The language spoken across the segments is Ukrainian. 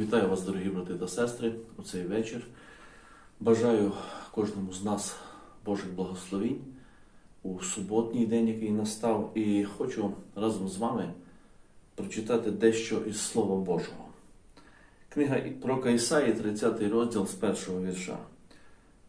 Вітаю вас, дорогі брати та сестри, у цей вечір. Бажаю кожному з нас Божих благословінь у суботній день, який настав, і хочу разом з вами прочитати дещо із Слова Божого. Книга пророка Ісаї, 30 розділ з першого вірша.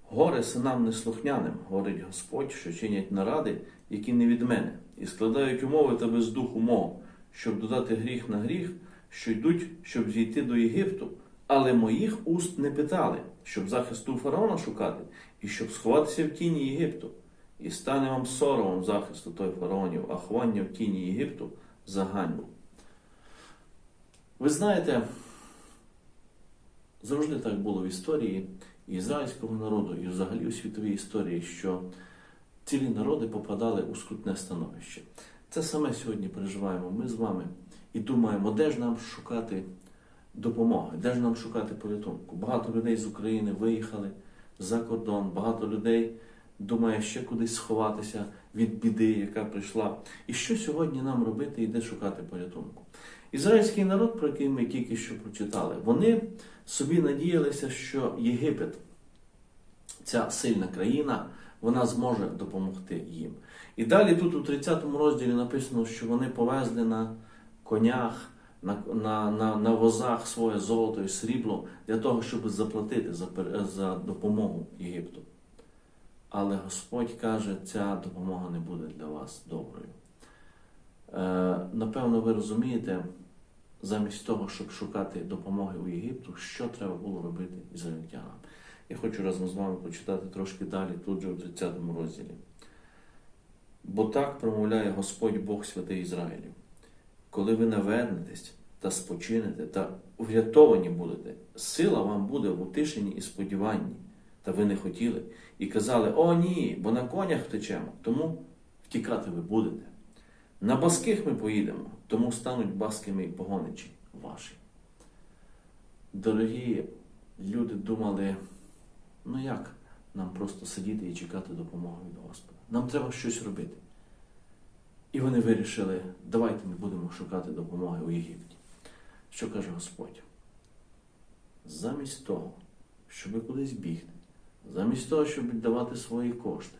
Горе синам неслухняним, говорить Господь, що чинять наради, які не від мене, і складають умови та без духу мого, щоб додати гріх на гріх, що йдуть, щоб зійти до Єгипту, але моїх уст не питали, щоб захисту фараона шукати, і щоб сховатися в тіні Єгипту. І стане вам соромом захисту той фараонів, а ховання в тіні Єгипту за ганьбу. Ви знаєте, завжди так було в історії ізраїльського народу, і взагалі у світовій історії, що цілі народи попадали у скрутне становище. Це саме сьогодні переживаємо ми з вами і думаємо, де ж нам шукати допомоги, де ж нам шукати порятунку. Багато людей з України виїхали за кордон, багато людей думає ще кудись сховатися від біди, яка прийшла. І що сьогодні нам робити і де шукати порятунку? Ізраїльський народ, про який ми тільки що прочитали, вони собі надіялися, що Єгипет, ця сильна країна, вона зможе допомогти їм. І далі тут у 30 розділі написано, що вони повезли на конях, на, на, на, на возах своє золото і срібло для того, щоб заплатити за, за допомогу Єгипту. Але Господь каже, ця допомога не буде для вас доброю. Е, напевно, ви розумієте, замість того, щоб шукати допомоги у Єгипту, що треба було робити ізраїльтянам. Я хочу разом з вами почитати трошки далі, тут же у 30 розділі. Бо так промовляє Господь Бог святий Ізраїлів. Коли ви навернетесь та спочинете та врятовані будете, сила вам буде в утишенні і сподіванні, та ви не хотіли, і казали: О, ні, бо на конях втечемо, тому втікати ви будете. На баских ми поїдемо, тому стануть баскими і погоничі ваші. Дорогі люди думали, ну як нам просто сидіти і чекати допомоги від Господа? Нам треба щось робити. І вони вирішили, давайте ми будемо шукати допомоги у Єгипті. Що каже Господь? Замість того, щоб кудись бігти, замість того, щоб віддавати свої кошти,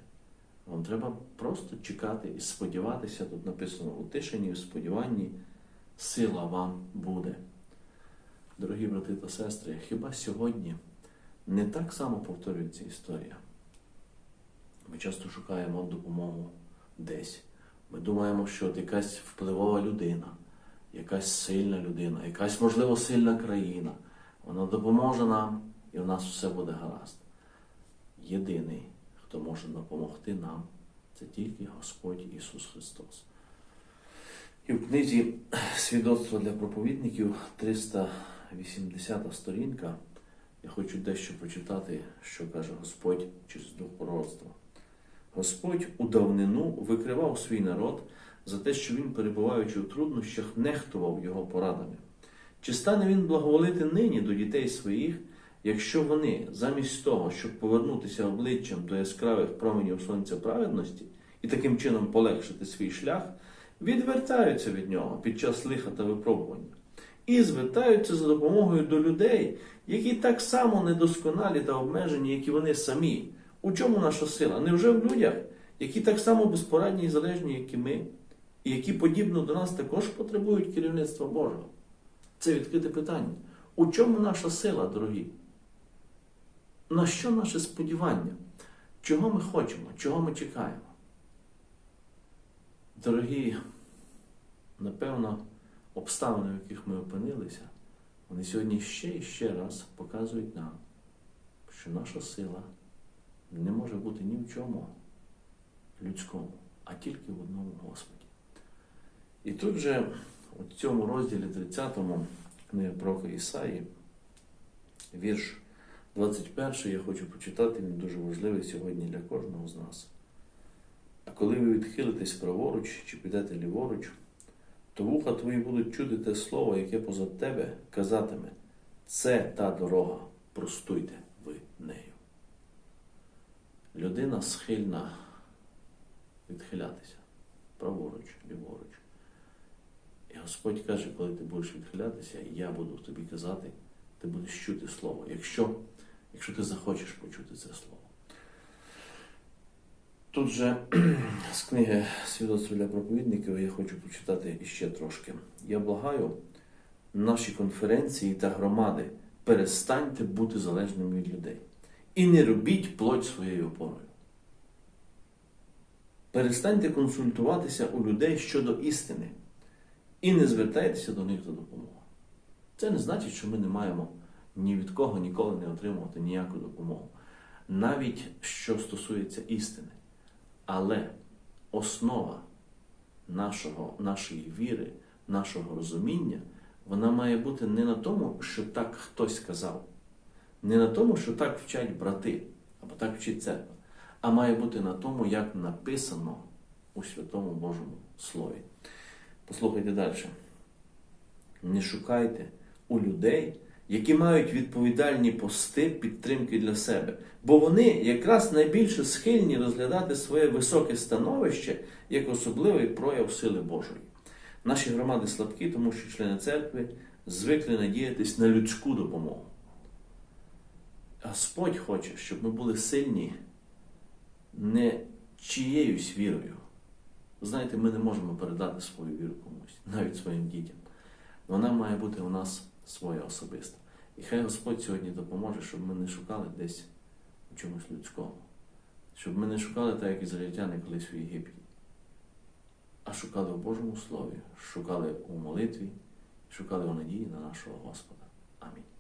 вам треба просто чекати і сподіватися, тут написано у тишині, в сподіванні, сила вам буде. Дорогі брати та сестри, хіба сьогодні не так само повторюється історія? Ми часто шукаємо допомогу десь. Ми думаємо, що от якась впливова людина, якась сильна людина, якась, можливо, сильна країна, вона допоможе нам і у нас все буде гаразд. Єдиний, хто може допомогти нам, це тільки Господь Ісус Христос. І в книзі Свідоцтво для проповідників 380 сторінка. Я хочу дещо почитати, що каже Господь через дух пророцтва. Господь у давнину викривав свій народ за те, що він, перебуваючи у труднощах, нехтував його порадами. Чи стане він благоволити нині до дітей своїх, якщо вони, замість того, щоб повернутися обличчям до яскравих променів сонця праведності і таким чином полегшити свій шлях, відвертаються від нього під час лиха та випробування і звертаються за допомогою до людей, які так само недосконалі та обмежені, як і вони самі. У чому наша сила? Невже в людях, які так само безпорадні і залежні, як і ми, і які подібно до нас також потребують керівництва Божого? Це відкрите питання. У чому наша сила, дорогі? На що наше сподівання? Чого ми хочемо? Чого ми чекаємо? Дорогі, напевно, обставини, в яких ми опинилися, вони сьогодні ще і ще раз показують нам, що наша сила не може бути ні в чому людському, а тільки в одному Господі. І тут же, у цьому розділі 30 книги пророка Ісаї, вірш 21 я хочу почитати, він дуже важливий сьогодні для кожного з нас. А коли ви відхилитесь праворуч чи підете ліворуч, то вуха твої будуть чути те слово, яке позад тебе казатиме, це та дорога, простуйте ви нею. Людина схильна відхилятися праворуч, ліворуч. І Господь каже, коли ти будеш відхилятися, я буду тобі казати, ти будеш чути слово, якщо, якщо ти захочеш почути це слово. Тут же з книги Свідоцтво для проповідників я хочу почитати іще трошки. Я благаю наші конференції та громади, перестаньте бути залежними від людей. І не робіть плоть своєю опорою. Перестаньте консультуватися у людей щодо істини і не звертайтеся до них за допомогою. Це не значить, що ми не маємо ні від кого ніколи не отримувати ніяку допомогу, навіть що стосується істини. Але основа нашого, нашої віри, нашого розуміння, вона має бути не на тому, що так хтось сказав, не на тому, що так вчать брати, або так вчить церква, а має бути на тому, як написано у Святому Божому Слові. Послухайте далі. Не шукайте у людей, які мають відповідальні пости підтримки для себе, бо вони якраз найбільше схильні розглядати своє високе становище як особливий прояв сили Божої. Наші громади слабкі, тому що члени церкви звикли надіятись на людську допомогу. Господь хоче, щоб ми були сильні не чиєюсь вірою. Знаєте, ми не можемо передати свою віру комусь, навіть своїм дітям. Вона має бути у нас своя особиста. І хай Господь сьогодні допоможе, щоб ми не шукали десь у чомусь людському, щоб ми не шукали так, як ізраїльтяни колись в Єгипті, а шукали у Божому Слові, шукали у молитві, шукали у надії на нашого Господа. Амінь.